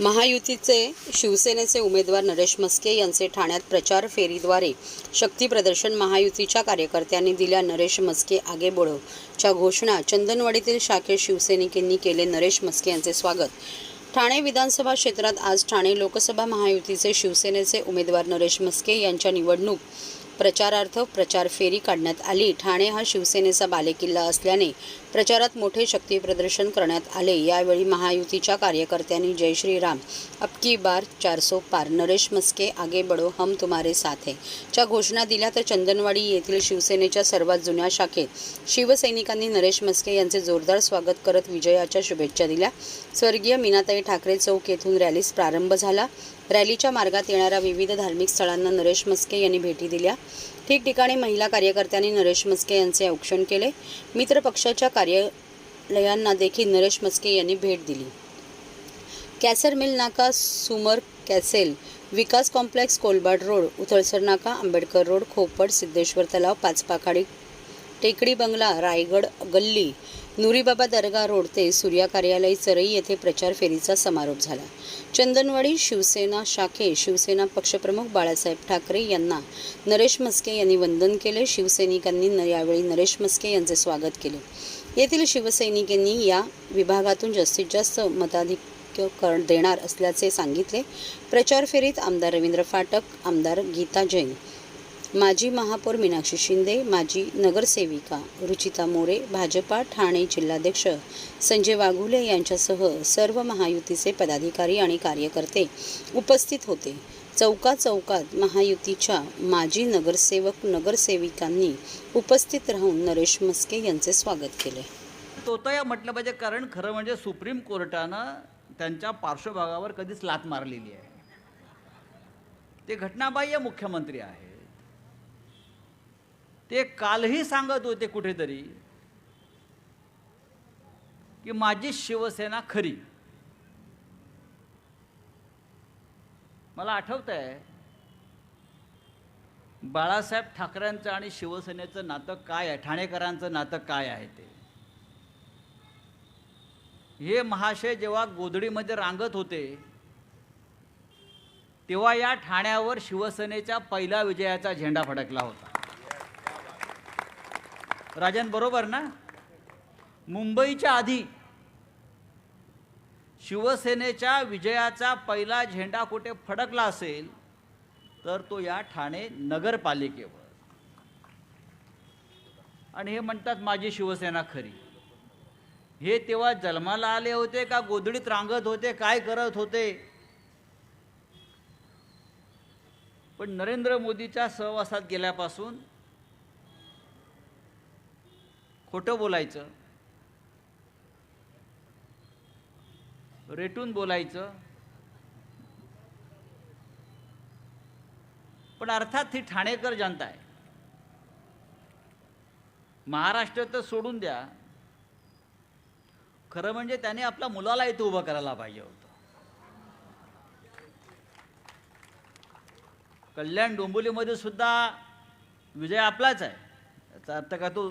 महायुतीचे शिवसेनेचे उमेदवार नरेश मस्के यांचे ठाण्यात प्रचार फेरीद्वारे शक्ती प्रदर्शन महायुतीच्या कार्यकर्त्यांनी दिल्या नरेश मस्के आगे बढो च्या घोषणा. चंदनवाडीतील शाखेत शिवसैनिकांनी केले नरेश मस्के यांचे स्वागत. ठाणे विधानसभा क्षेत्रात आज ठाणे लोकसभा महायुतीचे शिवसेनेचे उमेदवार नरेश मस्के यांच्या निवडणूक प्रचारार्थ प्रचार फेरी काढण्यात आली. ठाणे हा शिवसेनेचा बालेकिल्ला असल्याने प्रचारात मोठे शक्ती प्रदर्शन करण्यात आले. यावेळी महायुतीच्या कार्यकर्त्यांनी जय श्रीराम अबकी बार चारसो पार नरेश मस्के आगे बडो हम तुम्हारे साथ है. च्या घोषणा दिल्या तर चंदनवाडी येथील शिवसेनेच्या सर्वात जुन्या शाखेत शिवसैनिकांनी नरेश मस्के यांचे जोरदार स्वागत करत विजयाच्या शुभेच्छा दिल्या. स्वर्गीय मीनाताई ठाकरे चौक येथून रॅलीस प्रारंभ झाला. रॅलीच्या मार्गात येणाऱ्या विविध धार्मिक स्थळांना नरेश मस्के यांनी भेटी दिल्या. ठिकठिकाणी महिला कार्यकर्त्यांनी नरेश मस्के यांचे औक्षण केले. मित्र पक्षाच्या कार्यालयांना देखील नरेश मस्के यांनी भेट दिली. कॅसर मिल नाका सुमर कॅसेल विकास कॉम्प्लेक्स कोलबाड रोड उथळसर नाका आंबेडकर रोड खोपड सिद्धेश्वर तलाव पाचपाखाडी टेकडी बंगला रायगड गल्ली नुरीबाबा दर्गा रोड ते सूर्या कार्यालय चरई येथे प्रचार फेरीचा समारोप झाला. चंदनवाडी शिवसेना शाखे शिवसेना पक्षप्रमुख बाळासाहेब ठाकरे यांना नरेश मस्के यांनी वंदन केले. शिवसैनिकांनी यावेळी नरेश मस्के यांचे स्वागत केले. येथील शिवसैनिकांनी या विभागातून जास्तीत जास्त मताधिक्य कर देणार असल्याचे सांगितले. प्रचार फेरीत आमदार रवींद्र फाटक आमदार गीता जैन माजी महापौर मीनाक्षी शिंदे माजी नगरसेविका रुचिता मोरे भाजपा ठाणे जिल्हाध्यक्ष संजय वाघुले यांच्यासह सर्व महायुतीचे पदाधिकारी आणि कार्यकर्ते उपस्थित होते. चौका चौकात महायुतीच्या माजी नगरसेवक नगरसेविकांनी उपस्थित राहून नरेश मस्के यांचे स्वागत केले. तोतया म्हटलं पाहिजे कारण खरं म्हणजे सुप्रीम कोर्टानं त्यांच्या पार्श्वभागावर कधीच लात मारलेली आहे. ते घटनाबाह्य मुख्यमंत्री आहेत. ते कालही सांगत होते कुठेतरी की माझी शिवसेना खरी. मला आठवत आहे बाळासाहेब ठाकरेंचं आणि शिवसेनेचं नातं काय आहे? ठाणेकरांचं नातं काय आहे ते? हे महाशय जेव्हा गोधडीमध्ये रांगत होते तेव्हा या ठाण्यावर शिवसेनेच्या पहिल्या विजयाचा झेंडा फडकला होता. राजन बरोबर ना मुंबईच्या आधी शिवसेनेच्या विजयाचा पहिला झेंडा कुठे फडकला असेल तर तो या ठाणे नगरपालिकेवर. आणि हे म्हणतात माझी शिवसेना खरी. हे तेव्हा जन्माला आले होते का गोधडीत रांगत होते काय करत होते? पण नरेंद्र मोदीच्या सहवासात गेल्यापासून खोटं बोलायचं. रेटून बोलायचं. पण अर्थात ही ठाणेकर जनता आहे. महाराष्ट्र तर सोडून द्या. खरं म्हणजे त्याने आपल्या मुलाला इथं उभं करायला पाहिजे होतं. कल्याण डोंबिवलीमध्ये सुद्धा विजय आपलाच आहे. याचा अर्थ का तो